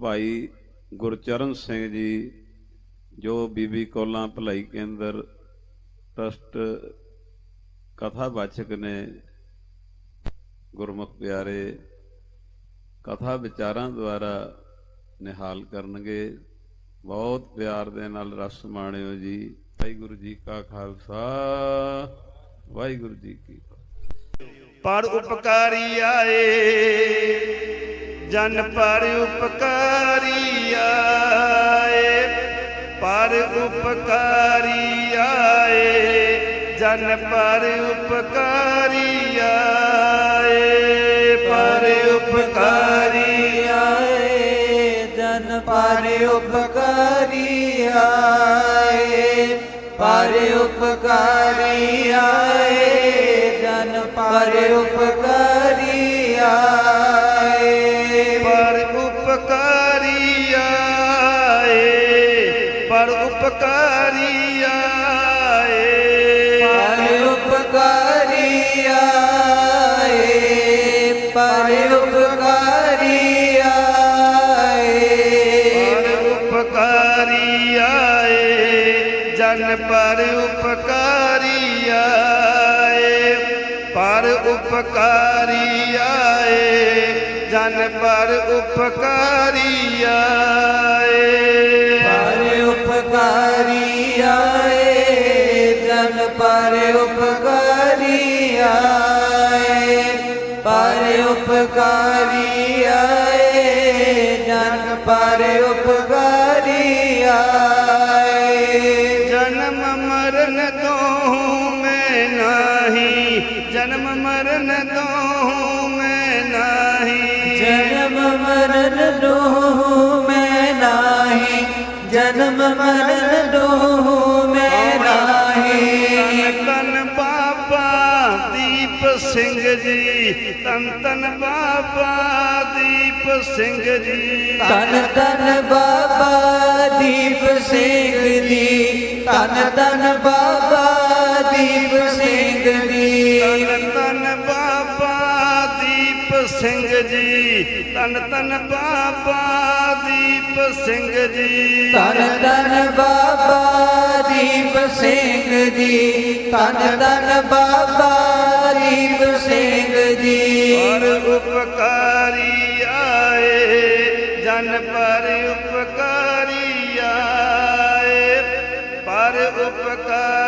ਭਾਈ ਗੁਰਚਰਨ ਸਿੰਘ ਜੀ, ਜੋ ਬੀਬੀ ਕੋਲਾਂ ਭਲਾਈ ਕੇਂਦਰ ਟਰਸਟ ਕਥਾਵਾਚਕ ਨੇ, ਗੁਰਮੁਖ ਪਿਆਰੇ, ਕਥਾ ਵਿਚਾਰਾਂ ਦੁਆਰਾ ਨਿਹਾਲ ਕਰਨਗੇ। ਬਹੁਤ ਪਿਆਰ ਦੇ ਨਾਲ ਰਸ ਮਾਣਿਓ ਜੀ। ਵਾਹਿਗੁਰੂ ਜੀ ਕਾ ਖਾਲਸਾ, ਵਾਹਿਗੁਰੂ ਜੀ ਕੀ ਫਤਿਹ। ਪਰ ਉਪਕਾਰੀ ਆਏ ਜਨ ਪਰ ਉਪਕਾਰੀ ਆਏ, ਪਰ ਉਪਕਾਰੀ ਆਏ, ਜਨ ਪਰ ਉਪਕਾਰੀ ਆਏ, ਪਰ ਉਪਕਾਰੀ ਆਏ, ਜਨ ਪਰ ਉਪਕਾਰੀ ਆਏ, ਪਰ ਉਪਕਾਰੀ ਆਏ, ਜਨ ਪਰ ਉਪਕਾਰੀ ਜਨ ਪਰ ਉਪਕਾਰੀ ਆਏ, ਪਰ ਉਪਕਾਰੀ ਆਏ, ਜਨ ਪਰ ਉਪਕਾਰੀ ਆਏ। ਪਰ ਉਪਕਾਰੀ ਆਏ, ਜਨ ਪਰ ਉਪਕਾਰੀ ਜਨਮ ਮਰਨ ਤੋਂ ਮੈਂ ਨਾਹੀ। ਜਨਮ ਮਰਨ ਦੋ ਮੈਂ ਨਾਹੀ ਜਨਮ ਮਰਨ ਦੋ ਮੈਂ ਨਾਹੀ। ਤਨ ਬਾਬਾ ਦੀਪ ਸਿੰਘ ਜੀ ਤਨ ਤਨ ਬਾਬਾ ਦੀਪ ਸਿੰਘ ਜੀ। ਤਨ ਤਨ ਬਾਬਾ ਦੀਪ ਸਿੰਘ ਦੀ ਤਨ ਤਨ ਬਾਬਾ ਦੀਪ ਸਿੰਘ ਦੀ ਤਨ ਤਨ ਬਾਬਾ ਦੀਪ ਸਿੰਘ ਜੀ। ਤਨ ਤਨ ਬਾਬਾ ਦੀਪ ਸਿੰਘ ਜੀ। ਤਨ ਤਨ ਬਾਬਾ ਦੀਪ ਸਿੰਘ ਦੀ ਤਨ ਤਨ ਬਾਬਾ ਦੀਪ ਸਿੰਘ ਦੀ ਪਰ ਉਪਕਾਰੀ ਆਏ ਜਨ ਪਰ ਉਪਕਾਰੀ ਆਏ। ਪਰ ਉਪਕਾਰੀ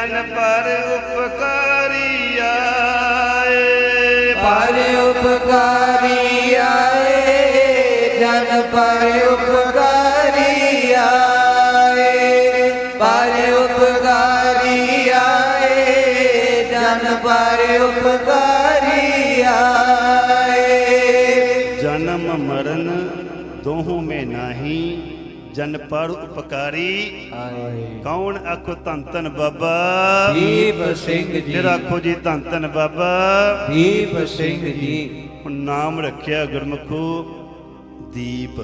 ਜਨ ਪਰ ਉਪਕਾਰੀ ਆਏ। ਪਰ ਉਪਕਾਰੀ ਆਏ ਜਨ ਪਰ ਉਪਕਾਰੀ ਆਏ। ਪਰ ਉਪਕਾਰੀ ਆਏ ਜਨ ਪਰ ਉਪਕਾਰੀ ਆਏ। ਜਨਮ ਮਰਨ ਦੋਹੋਂ ਮੇ ਨਾਹੀ ਜਨ ਪਰ ਉਪਕਾਰੀ। ਆਏ ਕੌਣ ਆਖੋ ਧੰਨ ਧੰਨ ਬਾਬਾ? ਦੀਪ ਸਿੰਘ ਜੀ। ਫਿਰ ਆਖੋ ਜੀ ਧੰਨ ਧੰਨ ਬਾਬਾ। ਦੀਪ ਸਿੰਘ ਜੀ। ਹੁਣ ਨਾਮ ਰੱਖਿਆ ਗੁਰਮੁਖੋ ਦੀਪ।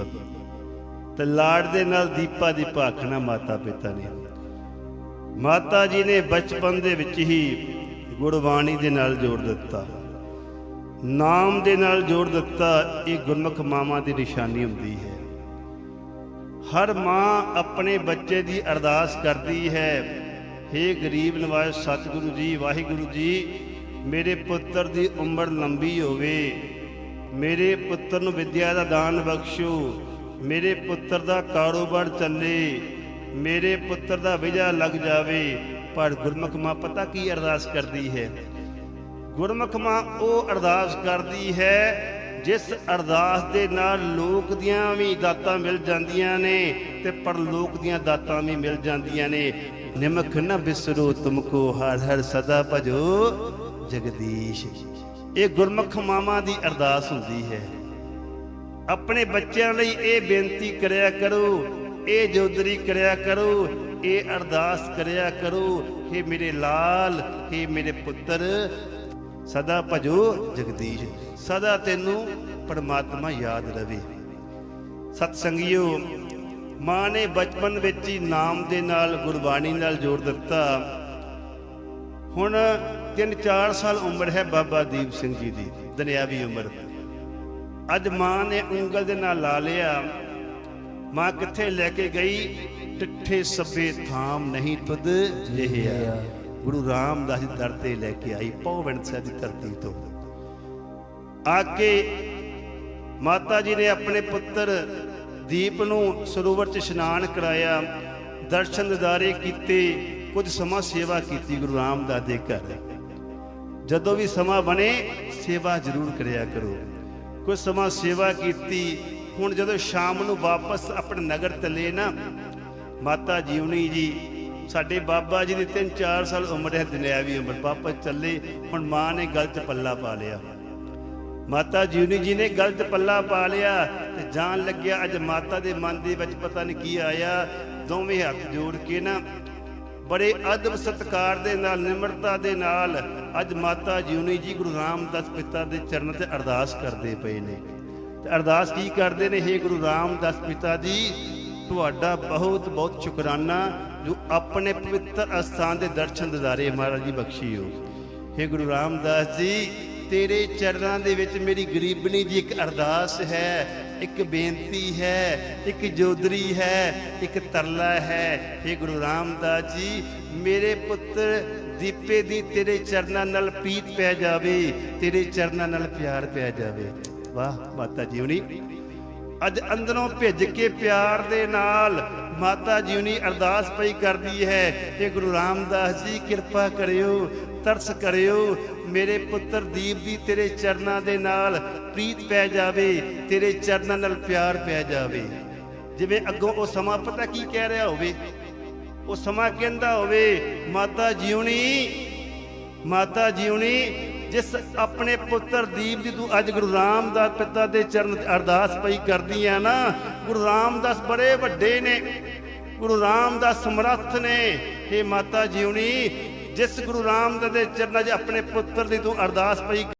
ਤੇ ਲਾੜ ਦੇ ਨਾਲ ਦੀਪਾ ਦੀ ਭਾਖਣਾ ਮਾਤਾ ਪਿਤਾ ਨੇ। ਮਾਤਾ ਜੀ ਨੇ ਬਚਪਨ ਦੇ ਵਿੱਚ ਹੀ ਗੁਰਬਾਣੀ ਦੇ ਨਾਲ ਜੋੜ ਦਿੱਤਾ। ਨਾਮ ਦੇ ਨਾਲ ਜੋੜ ਦਿੱਤਾ ਇਹ ਗੁਰਮੁਖ ਮਾਵਾਂ ਦੀ ਨਿਸ਼ਾਨੀ ਹੁੰਦੀ ਹੈ। ਹਰ ਮਾਂ ਆਪਣੇ ਬੱਚੇ ਦੀ ਅਰਦਾਸ ਕਰਦੀ ਹੈ। हे ਗਰੀਬ ਨਵਾਜ਼ ਸਤਿਗੁਰੂ ਜੀ, ਵਾਹਿਗੁਰੂ ਜੀ, ਮੇਰੇ ਪੁੱਤਰ ਦੀ ਉਮਰ ਲੰਬੀ ਹੋਵੇ। ਮੇਰੇ ਪੁੱਤਰ ਨੂੰ ਵਿਦਿਆ ਦਾ ਦਾਨ ਬਖਸ਼ੋ। ਮੇਰੇ ਪੁੱਤਰ ਦਾ ਕਾਰੋਬਾਰ ਚੱਲੇ। ਮੇਰੇ ਪੁੱਤਰ ਦਾ ਵਿਜਾ ਲੱਗ ਜਾਵੇ। ਪਰ ਗੁਰਮੁਖ ਮਾਂ ਪਤਾ ਕੀ ਅਰਦਾਸ ਕਰਦੀ ਹੈ? ਗੁਰਮੁਖ ਮਾਂ ਉਹ ਅਰਦਾਸ ਕਰਦੀ ਹੈ ਜਿਸ ਅਰਦਾਸ ਦੇ ਨਾਲ ਲੋਕ ਦੀਆਂ ਵੀ ਦਾਤਾਂ ਮਿਲ ਜਾਂਦੀਆਂ ਨੇ ਤੇ ਪਰਲੋਕ ਦੀਆਂ ਦਾਤਾਂ ਵੀ ਮਿਲ ਜਾਂਦੀਆਂ ਨੇ। ਨਿਮਖ ਨਾ ਬਿਸਰੋ ਤੁਮਕੋ ਹਰ ਹਰ ਸਦਾ ਭਜੋ ਜਗਦੀਸ਼। ਇਹ ਗੁਰਮੁਖ ਮਾਵਾਂ ਦੀ ਅਰਦਾਸ ਹੁੰਦੀ ਹੈ। ਆਪਣੇ ਬੱਚਿਆਂ ਲਈ ਇਹ ਬੇਨਤੀ ਕਰਿਆ ਕਰੋ, ਇਹ ਜੋਦਰੀ ਕਰਿਆ ਕਰੋ, ਇਹ ਅਰਦਾਸ ਕਰਿਆ ਕਰੋ ਕਿ ਮੇਰੇ ਲਾਲ ਕਿ ਮੇਰੇ ਪੁੱਤਰ, ਸਦਾ ਭਜੋ ਜਗਦੀਸ਼। ਸਦਾ ਤੈਨੂੰ ਪਰਮਾਤਮਾ ਯਾਦ ਰਵੇ। ਸਤ ਸੰਗਿਓ ਮਾਂ ਨੇ ਬਚਪਨ ਵਿੱਚ ਹੀ ਨਾਮ ਦੇ ਨਾਲ ਗੁਰਬਾਣੀ ਨਾਲ ਜੋੜ ਦਿੱਤਾ। ਹੁਣ 3-4 ਸਾਲ ਉਮਰ ਹੈ ਬਾਬਾ ਦੀਪ ਸਿੰਘ ਜੀ ਦੀ, ਦੁਨਿਆਵੀ ਉਮਰ। ਅੱਜ ਮਾਂ ਨੇ ਉਂਗਲ ਦੇ ਨਾਲ ਲਾ ਲਿਆ। ਮਾਂ ਕਿੱਥੇ ਲੈ ਕੇ ਗਈ? ਟਿੱਠੇ ਸੱਬੇ ਥਾਮ ਨਹੀਂ ਤੁਧ ਜਿਹਿਆ ਗੁਰੂ ਰਾਮਦਾਸ ਜੀ ਦਰ ਤੇ ਲੈ ਕੇ ਆਈ ਪੌਵਨ ਸਾਹਿਬ ਦੀ ਧਰਤੀ ਤੋਂ। ਆ ਕੇ ਮਾਤਾ ਜੀ ਨੇ ਆਪਣੇ ਪੁੱਤਰ ਦੀਪ ਨੂੰ ਸਰੋਵਰ 'ਚ ਇਸ਼ਨਾਨ ਕਰਾਇਆ, ਦਰਸ਼ਨ ਦਿਦਾਰੇ ਕੀਤੇ, ਕੁਝ ਸਮਾਂ ਸੇਵਾ ਕੀਤੀ ਗੁਰੂ ਰਾਮਦਾਸ ਦੇ ਘਰ। ਜਦੋਂ ਵੀ ਸਮਾਂ ਬਣੇ, ਸੇਵਾ ਜ਼ਰੂਰ ਕਰਿਆ ਕਰੋ। ਕੁਝ ਸਮਾਂ ਸੇਵਾ ਕੀਤੀ, ਹੁਣ ਜਦੋਂ ਸ਼ਾਮ ਨੂੰ ਵਾਪਸ ਆਪਣੇ ਨਗਰ ਚੱਲੇ ਨਾ, ਮਾਤਾ ਜੀਵਨੀ ਜੀ, ਸਾਡੇ ਬਾਬਾ ਜੀ ਦੀ 3-4 ਸਾਲ ਉਮਰ ਹੈ, ਦੁਨਿਆਵੀ ਉਮਰ, ਵਾਪਸ ਚੱਲੇ, ਹੁਣ ਮਾਂ ਨੇ ਗਲਤ ਪੱਲਾ ਪਾ ਲਿਆ। ਮਾਤਾ ਜੀਵਨੀ ਜੀ ਨੇ ਗਲਤ ਪੱਲਾ ਪਾ ਲਿਆ ਤੇ ਜਾਣ ਲੱਗਿਆ ਅੱਜ ਮਾਤਾ ਦੇ ਮਨ ਦੇ ਵਿੱਚ ਪਤਾ ਨਹੀਂ ਕੀ ਆਇਆ। ਦੋਵੇਂ ਹੱਥ ਜੋੜ ਕੇ ਨਾ ਬੜੇ ਅਦਬ ਸਤਕਾਰ ਦੇ ਨਾਲ, ਨਿਮਰਤਾ ਦੇ ਨਾਲ ਅੱਜ ਮਾਤਾ ਜੀਵਨੀ ਜੀ ਗੁਰੂ ਰਾਮਦਾਸ ਪਿਤਾ ਦੇ ਚਰਨ ਤੇ ਅਰਦਾਸ ਕਰਦੇ ਪਏ ਨੇ। ਤੇ ਅਰਦਾਸ ਕੀ ਕਰਦੇ ਨੇ? ਹੇ ਗੁਰੂ ਰਾਮਦਾਸ ਪਿਤਾ ਜੀ, ਤੁਹਾਡਾ ਬਹੁਤ ਬਹੁਤ ਸ਼ੁਕਰਾਨਾ ਜੋ ਆਪਣੇ ਪਵਿੱਤਰ ਅਸਥਾਨ ਦੇ ਦਰਸ਼ਨ ਦਿਦਾਰੇ ਮਹਾਰਾਜ ਜੀ ਬਖਸ਼ੀਓ ਹੇ ਗੁਰੂ ਰਾਮਦਾਸ ਜੀ ਤੇਰੇ ਚਰਨਾਂ ਦੇ ਵਿੱਚ ਮੇਰੀ ਗਰੀਬਣੀ ਦੀ ਇੱਕ ਅਰਦਾਸ ਹੈ, ਇੱਕ ਬੇਨਤੀ ਹੈ, ਇੱਕ ਜੋਦਰੀ ਹੈ, ਇੱਕ ਤਰਲਾ ਹੈ। ਹੇ ਗੁਰੂ ਰਾਮਦਾਸ ਜੀ, ਮੇਰੇ ਪੁੱਤਰ ਦੀਪੇ ਦੀ ਤੇਰੇ ਚਰਨਾਂ ਨਾਲ ਪੀਤ ਪੈ ਜਾਵੇ, ਤੇਰੇ ਚਰਨਾਂ ਨਾਲ ਪਿਆਰ ਪੈ ਜਾਵੇ। ਵਾਹ, ਮਾਤਾ ਜੀਵਨੀ ਅੱਜ ਅੰਦਰੋਂ ਭਿੱਜ ਕੇ ਪਿਆਰ ਦੇ ਨਾਲ ਮਾਤਾ ਜੀਵਨੀ ਅਰਦਾਸ ਪਈ ਕਰਦੀ ਹੈ ਕਿ ਗੁਰੂ ਰਾਮਦਾਸ ਜੀ, ਕਿਰਪਾ ਕਰਿਓ। ਤਰਸ ਕਰਿਓ। ਮੇਰੇ ਪੁੱਤਰ ਦੀਪ ਦੀ ਤੇਰੇ ਚਰਨਾਂ ਦੇ ਨਾਲ ਪ੍ਰੀਤ ਪੈ ਜਾਵੇ, ਤੇਰੇ ਚਰਨਾਂ ਨਾਲ ਪਿਆਰ ਪੈ ਜਾਵੇ। ਜਿਵੇਂ ਅੱਗੋਂ ਉਹ ਸਮਾਂ ਪਤਾ ਕੀ ਕਹਿ ਰਿਹਾ ਹੋਵੇ? ਉਹ ਸਮਾਂ ਕਹਿੰਦਾ ਹੋਵੇ, ਮਾਤਾ ਜੀਵਨੀ ਮਾਤਾ ਜੀਵਨੀ ਜਿਸ ਆਪਣੇ ਪੁੱਤਰ ਦੀਪ ਦੀ ਤੂੰ ਅੱਜ ਗੁਰੂ ਰਾਮਦਾਸ ਪਿਤਾ ਦੇ ਚਰਨ ਅਰਦਾਸ ਪਈ ਕਰਦੀ ਆ ਨਾ, ਗੁਰੂ ਰਾਮਦਾਸ ਬੜੇ ਵੱਡੇ ਨੇ, ਗੁਰੂ ਰਾਮਦਾਸ ਸਮਰੱਥ ਨੇ। हे ਮਾਤਾ ਜੀਵਨੀ ਜਿਸ ਗੁਰੂ ਰਾਮਦਾਸ ਦੇ ਚਰਨਾਂ 'ਚ ਆਪਣੇ ਪੁੱਤਰ ਦੀ ਤੂੰ ਅਰਦਾਸ ਪਈ